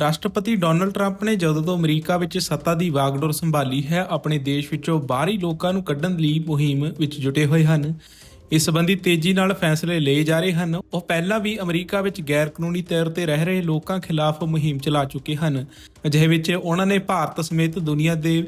ਰਾਸ਼ਟਰਪਤੀ Donald Trump ਨੇ ਜਦੋਂ ਤੋਂ ਅਮਰੀਕਾ ਵਿੱਚ ਸੱਤਾ ਦੀ ਵਾਗਡੋਰ ਸੰਭਾਲੀ ਹੈ, ਆਪਣੇ ਦੇਸ਼ ਵਿੱਚੋਂ ਬਾਹਰੀ ਲੋਕਾਂ ਨੂੰ ਕੱਢਣ ਲਈ ਮੁਹਿੰਮ ਵਿੱਚ ਜੁਟੇ ਹੋਏ ਹਨ। ਇਸ ਸੰਬੰਧੀ ਤੇਜ਼ੀ ਨਾਲ ਫੈਸਲੇ ਲਏ ਜਾ ਰਹੇ ਹਨ। ਉਹ ਪਹਿਲਾਂ ਵੀ ਅਮਰੀਕਾ ਵਿੱਚ ਗੈਰ ਕਾਨੂੰਨੀ ਤੌਰ ਤੇ ਰਹਿ ਰਹੇ ਲੋਕਾਂ ਖਿਲਾਫ ਮੁਹਿੰਮ ਚਲਾ ਚੁੱਕੇ ਹਨ। ਅਜਿਹੇ ਵਿੱਚ ਉਹਨਾਂ ਨੇ ਭਾਰਤ ਸਮੇਤ ਦੁਨੀਆ ਦੇ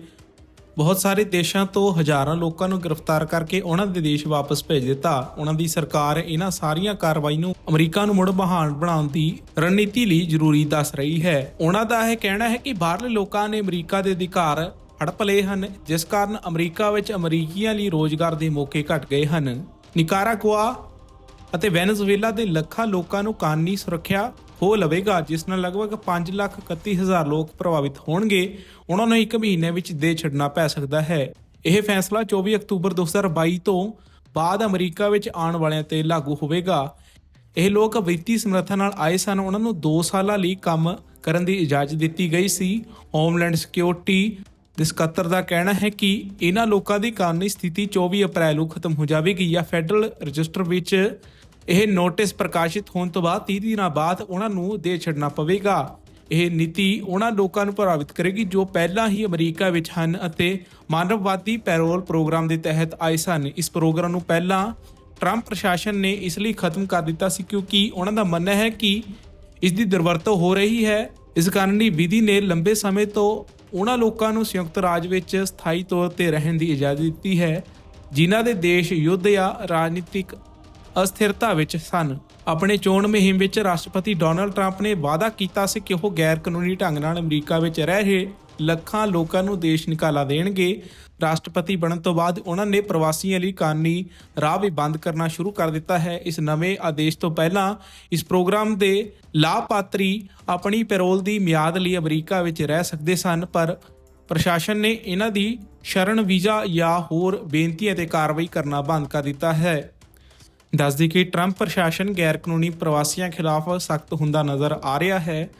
ਬਹੁਤ ਸਾਰੇ ਦੇਸ਼ਾਂ ਤੋਂ ਹਜ਼ਾਰਾਂ ਲੋਕਾਂ ਨੂੰ ਗ੍ਰਿਫਤਾਰ ਕਰਕੇ ਉਹਨਾਂ ਦੇ ਦੇਸ਼ ਵਾਪਸ ਭੇਜ ਦਿੱਤਾ। ਉਹਨਾਂ ਦੀ ਸਰਕਾਰ ਇਹਨਾਂ ਸਾਰੀਆਂ ਕਾਰਵਾਈ ਨੂੰ ਅਮਰੀਕਾ ਨੂੰ ਮੁੜ ਬਹਾਲ ਬਣਾਉਣ ਦੀ ਰਣਨੀਤੀ ਲਈ ਜ਼ਰੂਰੀ ਦੱਸ ਰਹੀ ਹੈ। ਉਹਨਾਂ ਦਾ ਇਹ ਕਹਿਣਾ ਹੈ ਕਿ ਬਾਹਰਲੇ ਲੋਕਾਂ ਨੇ ਅਮਰੀਕਾ ਦੇ ਅਧਿਕਾਰ ਹੜਪ ਲਏ ਹਨ, ਜਿਸ ਕਾਰਨ ਅਮਰੀਕਾ ਵਿੱਚ ਅਮਰੀਕੀਆਂ ਲਈ ਰੋਜ਼ਗਾਰ ਦੇ ਮੌਕੇ ਘਟ ਗਏ ਹਨ। ਨਿਕਾਰਾਗੁਆ ਅਤੇ ਵੈਨਜ਼ੁਏਲਾ ਦੇ ਲੱਖਾਂ ਲੋਕਾਂ ਨੂੰ ਕਾਨੂੰਨੀ ਸੁਰੱਖਿਆ ਹੋ ਲਵੇਗਾ, ਜਿਸ ਨਾਲ ਲਗਭਗ 5 ਲੱਖ 31 ਹਜ਼ਾਰ ਲੋਕ ਪ੍ਰਭਾਵਿਤ ਹੋਣਗੇ, ਉਹਨਾਂ ਨੂੰ ਇੱਕ ਮਹੀਨੇ ਵਿੱਚ ਦੇ ਛੱਡਣਾ ਪੈ ਸਕਦਾ ਹੈ। ਇਹ ਫੈਸਲਾ 24 ਅਕਤੂਬਰ 2022 ਤੋਂ ਬਾਅਦ ਅਮਰੀਕਾ ਵਿੱਚ ਆਉਣ ਵਾਲਿਆਂ ਤੇ ਲਾਗੂ ਹੋਵੇਗਾ। ਇਹ ਲੋਕ ਵਿੱਤੀ ਸਮਰੱਥਾ ਨਾਲ ਆਏ ਸਨ, ਉਹਨਾਂ ਨੂੰ 2 ਸਾਲਾਂ ਲਈ ਕੰਮ ਕਰਨ ਦੀ ਇਜਾਜ਼ਤ ਦਿੱਤੀ ਗਈ ਸੀ। ਹੋਮਲੈਂਡ ਸਿਕਿਉਰਿਟੀ ਦੇ ਸਕੱਤਰ ਦਾ ਕਹਿਣਾ ਹੈ ਕਿ ਇਹਨਾਂ ਲੋਕਾਂ ਦੀ ਕਾਨੂੰਨੀ ਸਥਿਤੀ 24 ਅਪ੍ਰੈਲ ਨੂੰ ਖਤਮ ਹੋ ਜਾਵੇਗੀ ਜਾਂ ਫੈਡਰਲ ਰਜਿਸਟਰ ਵਿੱਚ ਇਹ ਨੋਟਿਸ ਪ੍ਰਕਾਸ਼ਿਤ ਹੋਣ ਤੋਂ ਬਾਅਦ 30 ਦਿਨਾਂ ਬਾਅਦ ਉਹਨਾਂ ਨੂੰ ਦੇ ਛੱਡਣਾ ਪਵੇਗਾ। ਇਹ ਨੀਤੀ ਉਹਨਾਂ ਲੋਕਾਂ ਨੂੰ ਪ੍ਰਭਾਵਿਤ ਕਰੇਗੀ ਜੋ ਪਹਿਲਾਂ ਹੀ ਅਮਰੀਕਾ ਵਿੱਚ ਹਨ ਅਤੇ ਮਾਨਵਵਾਦੀ ਪੈਰੋਲ ਪ੍ਰੋਗਰਾਮ ਦੇ ਤਹਿਤ ਆਏ ਸਨ। ਇਸ ਪ੍ਰੋਗਰਾਮ ਨੂੰ ਪਹਿਲਾਂ ਟਰੰਪ ਪ੍ਰਸ਼ਾਸਨ ਨੇ ਇਸ ਲਈ ਖਤਮ ਕਰ ਦਿੱਤਾ ਸੀ ਕਿਉਂਕਿ ਉਹਨਾਂ ਦਾ ਮੰਨਣਾ ਹੈ ਕਿ ਇਸ ਦੀ ਦੁਰਵਰਤੋਂ ਹੋ ਰਹੀ ਹੈ। ਇਸ ਕਾਰਨ ਹੀ ਵਿਧੀ ਨੇ ਲੰਬੇ ਸਮੇਂ ਤੋਂ ਉਹਨਾਂ ਲੋਕਾਂ ਨੂੰ ਸੰਯੁਕਤ ਰਾਜ ਵਿੱਚ ਸਥਾਈ ਤੌਰ ਤੇ ਰਹਿਣ ਦੀ ਇਜਾਜ਼ਤ ਦਿੱਤੀ ਹੈ। ਜਿਨ੍ਹਾਂ ਦੇ ਦੇਸ਼ ਯੁੱਧ ਜਾਂ ਰਾਜਨੀਤਿਕ ਅਸਥਿਰਤਾ ਵਿੱਚ ਸਨ। ਆਪਣੇ ਚੋਣ ਮੁਹਿੰਮ ਵਿੱਚ ਰਾਸ਼ਟਰਪਤੀ ਡੋਨਲਡ ਟਰੰਪ ਨੇ ਵਾਅਦਾ ਕੀਤਾ ਸੀ ਕਿ ਉਹ ਗੈਰ ਕਾਨੂੰਨੀ ਢੰਗ ਨਾਲ ਅਮਰੀਕਾ ਵਿੱਚ ਰਹਿ ਰਹੇ, ਲੱਖਾਂ ਲੋਕਾਂ ਨੂੰ ਦੇਸ਼ ਨਿਕਾਲਾ ਦੇਣਗੇ। ਰਾਸ਼ਟਰਪਤੀ ਬਣਨ ਤੋਂ ਬਾਅਦ ਉਹਨਾਂ ਨੇ ਪ੍ਰਵਾਸੀਆਂ ਲਈ ਕਾਨੂੰਨੀ ਰਾਹ ਵੀ ਬੰਦ ਕਰਨਾ ਸ਼ੁਰੂ ਕਰ ਦਿੱਤਾ ਹੈ। ਇਸ ਨਵੇਂ ਆਦੇਸ਼ ਤੋਂ ਪਹਿਲਾਂ ਇਸ ਪ੍ਰੋਗਰਾਮ ਦੇ ਲਾਭਪਾਤਰੀ ਆਪਣੀ ਪੈਰੋਲ ਦੀ ਮਿਆਦ ਲਈ ਅਮਰੀਕਾ ਵਿੱਚ ਰਹਿ ਸਕਦੇ ਸਨ, ਪਰ ਪ੍ਰਸ਼ਾਸਨ ਨੇ ਇਹਨਾਂ ਦੀ ਸ਼ਰਨ ਵੀਜ਼ਾ ਜਾਂ ਹੋਰ ਬੇਨਤੀਆਂ ਤੇ ਕਾਰਵਾਈ ਕਰਨਾ ਬੰਦ ਕਰ ਦਿੱਤਾ ਹੈ। ਦੱਸਦੀ ਕਿ ਟਰੰਪ ਪ੍ਰਸ਼ਾਸਨ ਗੈਰ ਕਾਨੂੰਨੀ ਪ੍ਰਵਾਸੀਆਂ ਖਿਲਾਫ ਸਖਤ ਹੁੰਦਾ ਨਜ਼ਰ ਆ ਰਿਹਾ ਹੈ।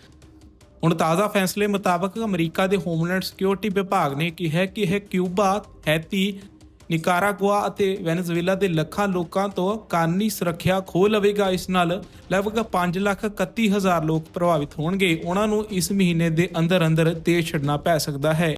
ਹੁਣ ਤਾਜ਼ਾ ਫੈਸਲੇ ਮੁਤਾਬਕ ਅਮਰੀਕਾ ਦੇ ਹੋਮਲੈਂਡ ਸਿਕਿਉਰਿਟੀ ਵਿਭਾਗ ਨੇ ਕਿਹਾ ਕਿ ਇਹ ਕਿਊਬਾ, ਹੈਤੀ, ਨਿਕਾਰਾਗੁਆ ਅਤੇ ਵੈਨਜ਼ੁਏਲਾ ਦੇ ਲੱਖਾਂ ਲੋਕਾਂ ਤੋਂ ਕਾਨੂੰਨੀ ਸੁਰੱਖਿਆ ਖੋਹ ਲਵੇਗਾ। ਇਸ ਨਾਲ ਲਗਭਗ 5 ਲੱਖ 31 ਹਜ਼ਾਰ ਲੋਕ ਪ੍ਰਭਾਵਿਤ ਹੋਣਗੇ। ਉਹਨਾਂ ਨੂੰ ਇਸ ਮਹੀਨੇ ਦੇ ਅੰਦਰ ਅੰਦਰ ਦੇਸ਼ ਛੱਡਣਾ ਪੈ ਸਕਦਾ ਹੈ।